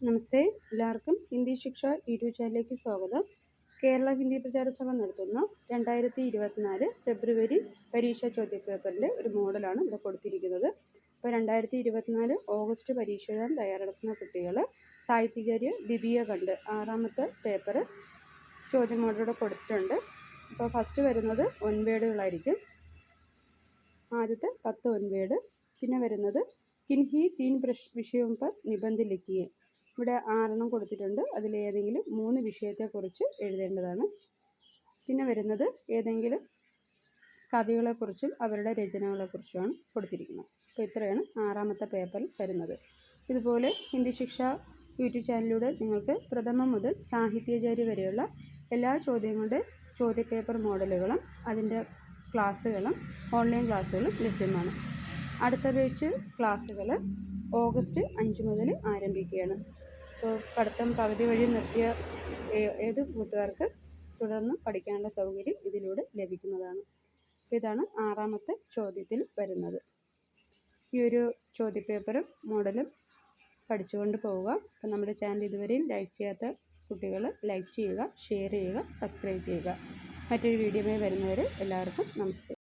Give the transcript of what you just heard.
നമസ്തേ. എല്ലാവർക്കും ഹിന്ദി ശിക്ഷ യൂട്യൂബ് ചാനലിലേക്ക് സ്വാഗതം. കേരള ഹിന്ദി പ്രചാര സഭ നടത്തുന്ന രണ്ടായിരത്തി ഇരുപത്തിനാല് ഫെബ്രുവരി പരീക്ഷാ ചോദ്യപേപ്പറിന്റെ ഒരു മോഡലാണ് ഇവിടെ കൊടുത്തിരിക്കുന്നത്. ഇപ്പോൾ രണ്ടായിരത്തി ഇരുപത്തിനാല് ഓഗസ്റ്റ് പരീക്ഷ എഴുതാൻ തയ്യാറെടുക്കുന്ന കുട്ടികൾ സാഹിത്യചാര്യ ദ്വിതീയ കണ്ട് ആറാമത്തെ പേപ്പർ ചോദ്യ മോഡലോടെ കൊടുത്തിട്ടുണ്ട്. അപ്പോൾ ഫസ്റ്റ് വരുന്നത് ഒൻവേഡുകളായിരിക്കും ആദ്യത്തെ പത്ത് ഒൻവേഡ് പിന്നെ വരുന്നത് കിൻഹി തീൻ പ്രശ് വിഷയം പർ നിബന്ധ ഇവിടെ ആറെണ്ണം കൊടുത്തിട്ടുണ്ട്. അതിലേതെങ്കിലും മൂന്ന് വിഷയത്തെക്കുറിച്ച് എഴുതേണ്ടതാണ്. പിന്നെ വരുന്നത് ഏതെങ്കിലും കവികളെക്കുറിച്ചും അവരുടെ രചനകളെക്കുറിച്ചുമാണ് കൊടുത്തിരിക്കുന്നത്. അപ്പോൾ ഇത്രയാണ് ആറാമത്തെ പേപ്പറിൽ വരുന്നത്. ഇതുപോലെ ഹിന്ദി ശിക്ഷ യൂട്യൂബ് ചാനലിലൂടെ നിങ്ങൾക്ക് പ്രഥമം മുതൽ സാഹിത്യചാരി വരെയുള്ള എല്ലാ ചോദ്യങ്ങളുടെ ചോദ്യപേപ്പർ മോഡലുകളും അതിന്റെ ക്ലാസ്സുകളും ഓൺലൈൻ ക്ലാസ്സുകളും ലഭ്യമാണ്. അടുത്ത ബേച്ച് ക്ലാസ്സുകൾ ഓഗസ്റ്റ് അഞ്ച് മുതൽ ആരംഭിക്കുകയാണ്. പഠിത്തം പകുതി വഴി നിർത്തിയ ഏത് കൂട്ടുകാർക്ക് തുടർന്ന് പഠിക്കാനുള്ള സൗകര്യം ഇതിലൂടെ ലഭിക്കുന്നതാണ്. ഇതാണ് ആറാമത്തെ ചോദ്യത്തിൽ വരുന്നത്. ഈ ഒരു ചോദ്യപേപ്പറും മോഡലും പഠിച്ചുകൊണ്ട് പോവുക. അപ്പം നമ്മുടെ ചാനൽ ഇതുവരെയും ലൈക്ക് ചെയ്യാത്ത കുട്ടികൾ ലൈക്ക് ചെയ്യുക ഷെയർ ചെയ്യുക സബ്സ്ക്രൈബ് ചെയ്യുക. മറ്റൊരു വീഡിയോമായി വരുന്നവരെ എല്ലാവർക്കും നമസ്തേ.